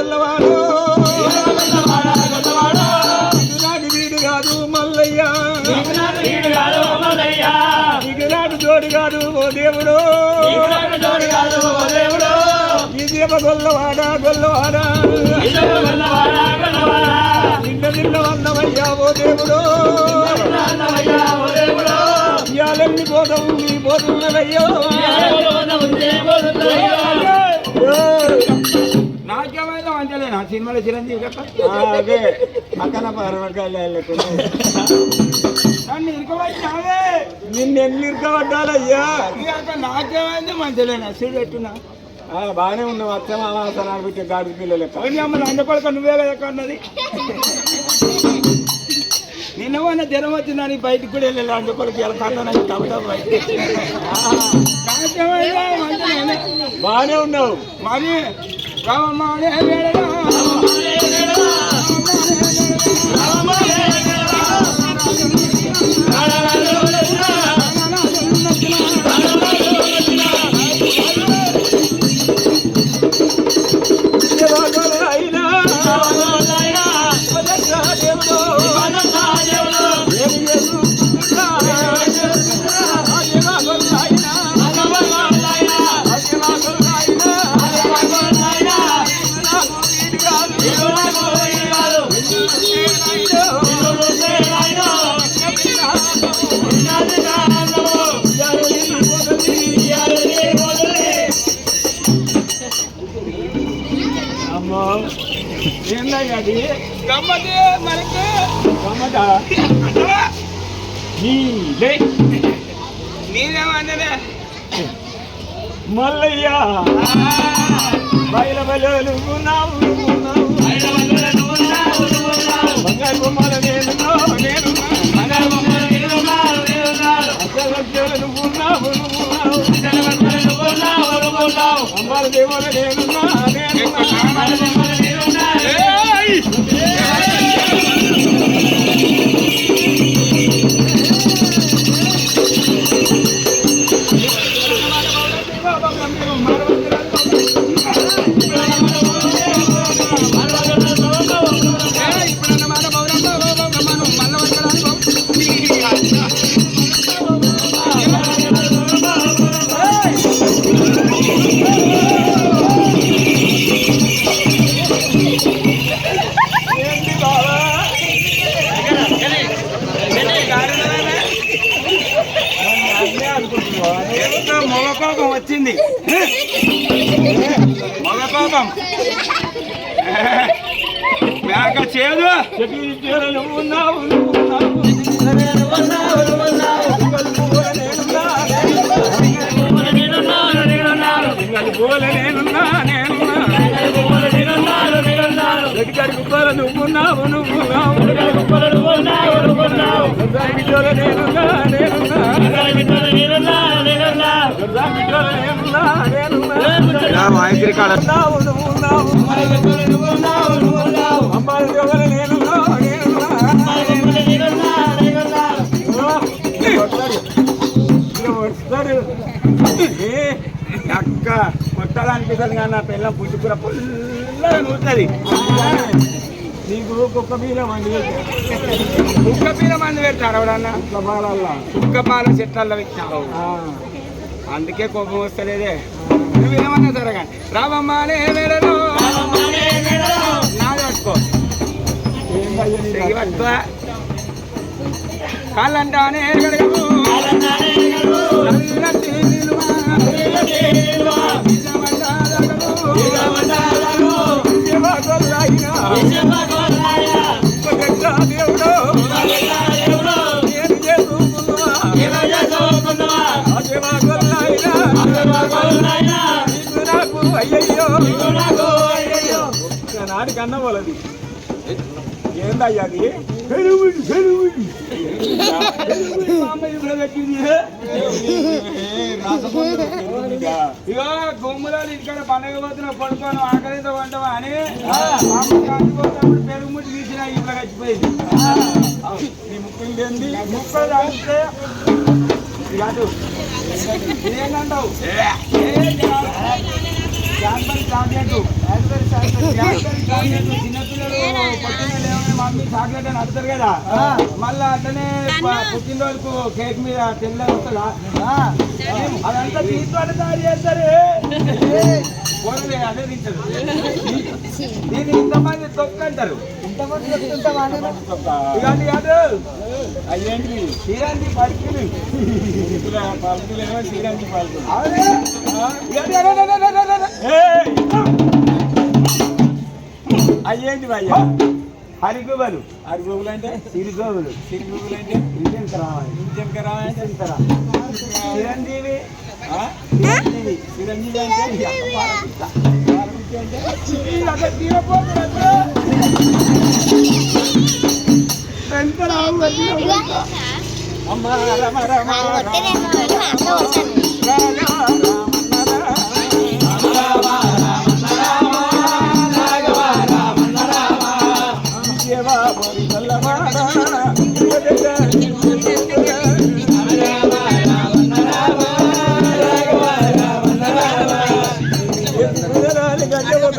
గొల్లవాడ. గొల్లవాడు నాటి వీడు కాదు మల్లయ్య. నాటి జోడు కాదు ఓ దేవుడు. ఈ దీప గొల్లవాడ గొల్లవాడ. నిన్న నిన్న వన్నమయ్యా ఓ దేవుడు. ఇయాలెల్లి పోదాం నీ పోతున్నదయ్యో నాకేమైనా అంతలేనా సినిమాలో చిరంజీవి అదే. పక్కన నన్ను నిన్ను ఎన్ని నాకేమైంది? మంచిలేనా సీడు పెట్టున్నా. ఆ, బాగానే ఉన్నావు. అత్త మామాసనాలు పెట్టే గాడి పిల్లలు అమ్మ నువ్వే కదా ఎక్కడ ఉన్నది నిన్నమన్నా జ్వరం వచ్చిందని బయటికి కూడా వెళ్ళాలి అంద కొడుకు ఎలా కన్నా తప్ప బయట బాగానే ఉన్నావు. మరి రామమ్మ అనే ఏందయ్యా అది గమ్మతి మనకి. గమ్మట. నీ లే నేనేమన్నదే మల్లయ్య బయల బయలు నువ్వు నావు నువ్వు నావు బంగారు బొమ్మల నేను నేను నావు. అసలు వచ్చేవాడు నువ్వు నావు నువ్వు నావు అమ్మాల దేవుల నేను నా నేను మగ మేక చేదు. నువ్వు ఉన్నావు నువ్వు ఉన్నావు నేనున్నా నేనున్నా. నువ్వున్నావు నువ్వున్నావు నేనున్నా నేనున్నా. వాయిస్ రికార్డ్ అక్క కొట్టాలనిపిస్తుంది కానీ నా పిల్ల పుట్టుకుర పుల్లగా నూరుతుంది నీకు కుక్క మీద మంది కుక్క పీల మంది పెడతారు ఎవడన్నా? కుక్క పాల చెట్లలో పెట్టినావు. అందుకే కోపం వస్తలేదే. నువ్వేమన్నా సరే కానీ రామమ్మ అనే నాది పట్టుకో. చెయ్యి పట్టుకో కాళ్ళంటానే గడగవు నాటి కన్నా వాళ్ళది ఏందయ్యా అది పెరుగుడి పెరుగుడి మా ఇగో గుమ్మలాలు ఇక్కడ పండగ పోతున్న పడుకోను ఆకలితో వంటవా అని కాకపోతే పెరుగు తీసిన ఇప్పుడు చచ్చిపోయింది నీ ముక్కు ఏంది ముక్కలు తాగితే కాదు ఏంటంటావు జాన్పరి టాబ్లెట్ జాన్పరి చిన్నపిల్లలు పొద్దున్నే లేవగానే మమ్మీ చాక్లెట్ అని అడుగుతారు కదా. మళ్ళా అట్లనే పుట్టినరోజుకు కేక్ మీద తెల్ల వస్తుందా? అదంతా తీసుకొని తయారు చేస్తారు. దీన్ని ఇంతమంది తొక్క అంటారు. ఇలాంటి కాదు. అయ్యేంటి? శ్రీరాంతి పలుకులు. పలుకులు ఏమో శ్రీరాంతి పలుకులు. అయ్యేంటి భయ్యా? హరిగోబులు. హరిగోబులు అంటే సిరిగోబులు. సిరిగోబులు అంటే ఇంజన్ రావాలి ఇంజన్ రావాలి చిరంజీవి. చిరంజీవి. చిరంజీవి అంటే? ఈ అక్క పాలపిట్ట. పాలపిట్ట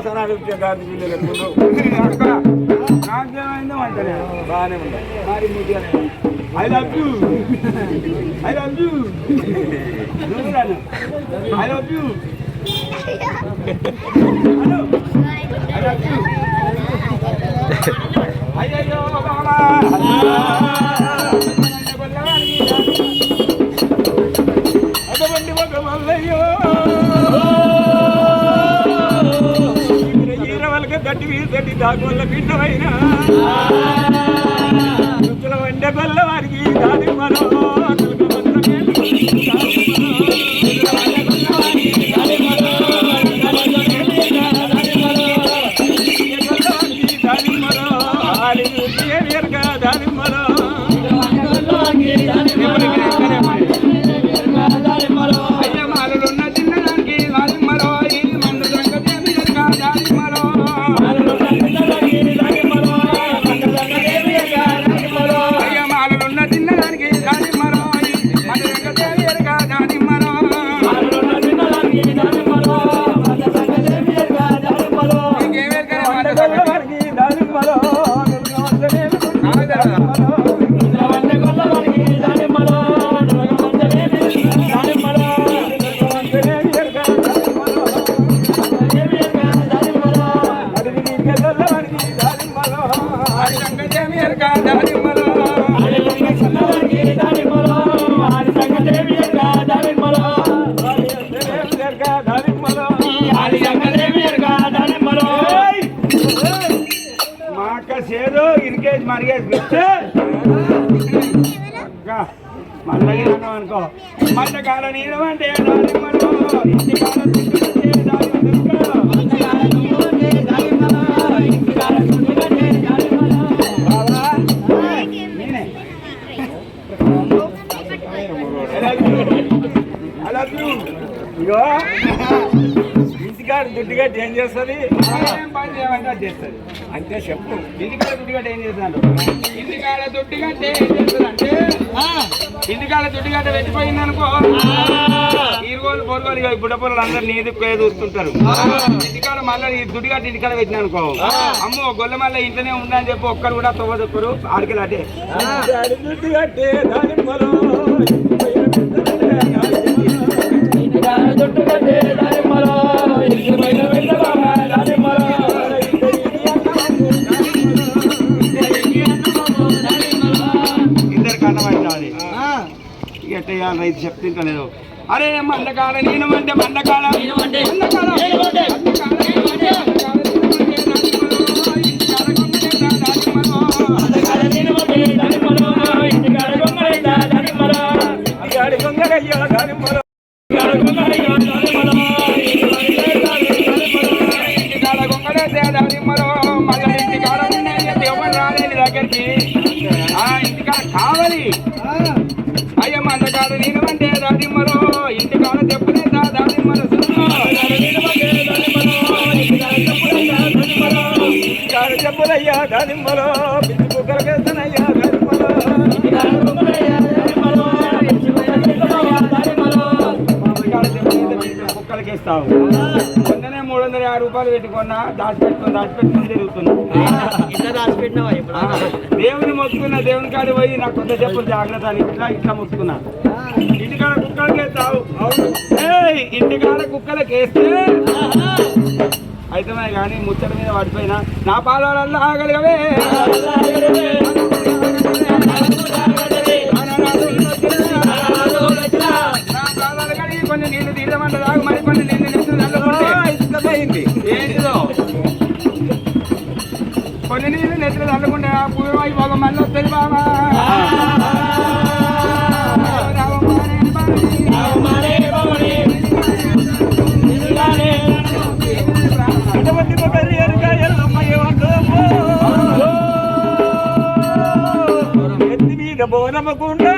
మంచి ఫుడ్ వచ్చి నాకేమైందో బాగానే ఉంది మరి I love you I love you I love you I love you బాబా దాగోళ్ళ పిండమైనా రుచుల వండే గొల్ల మాకేదో ఇరికేజ్ మరిగేసి మళ్ళీ అనుకో? మళ్ళీ కాల నీడం అంటే ఇంటి ఇంటికాడ దుడ్డుగడ్డ ఏం చేస్తుంది? పని చేయమంటే అది చేస్తుంది అంతే చెప్పు ఇంటికాడ దుడ్డుగడ్డ ఏం చేస్తాను ఇంటికాడ దుడ్డుగడ్డ ఏం చేస్తుంది అంటే ఇంటికాడ దుడ్డుగడ్డ వెళ్ళిపోయింది అనుకో. ఈ రోజు పొరగోలు ఇక బుడ్డపొరలు అందరు నీది చూస్తుంటారు. ఇంటికాడ మళ్ళీ ఈ దుడ్డుగడ్డ ఇంటికాడ పెట్టిన అనుకో. అమ్మో గొల్ల మళ్ళీ ఇంట్లోనే ఉందని చెప్పి ఒక్కరు కూడా తవ్వదొక్కరు దాని పొలం ఇద్దరు కన్నబడి రైతుకి ఎట్టేయాలి రైతు చెప్తుంటలేదు అరే మందకాల నేను అంటే మందకాల మందకాల దగ్గరికి ఆ ఇంటికాడ కావాలి అయ్య మందకాడ నేను అంటే దానిమ్మలో ఇంటికాడ చెప్పునే దానిమ్మలో ఇంటికాడ చెప్పులయ్యా దానిమ్మలో పిచ్చి కుక్కలు వేస్తానయ్యా దానిమ్మలో కుక్కలకి ఇస్తావు రూపాయలు పెట్టుకున్నా దాచిపెట్టుకుని దాచిపెట్టుకుని తిరుగుతున్నా. ఇట్లా దాచిపెట్టినావా దేవుని మొక్కుకున్న దేవుని కాడి పోయి నాకు కొత్త చెప్పులు జాగ్రత్త అని ఇట్లా ఇట్లా మొక్కుకున్నా ఇంటికాడ కుక్కలకి వేస్తావు? ఇంటికాడ కుక్కలకి వేస్తే? అయితే కానీ ముచ్చట మీద పడిపోయినా. నా పాలల్లో ఆగలిగవే. కొన్ని నీళ్ళు తీయమంటే తాగు మరి కొన్ని నీళ్ళు నెత్తులు చల్లుకుంటే ఏంటిదో కొన్ని నీళ్ళు నెత్తులు చల్లుకుంటే ఆ పూర్వాయి భోగం మళ్ళీ వస్తుంది బాబా ఎత్తి మీద బోనమకుండా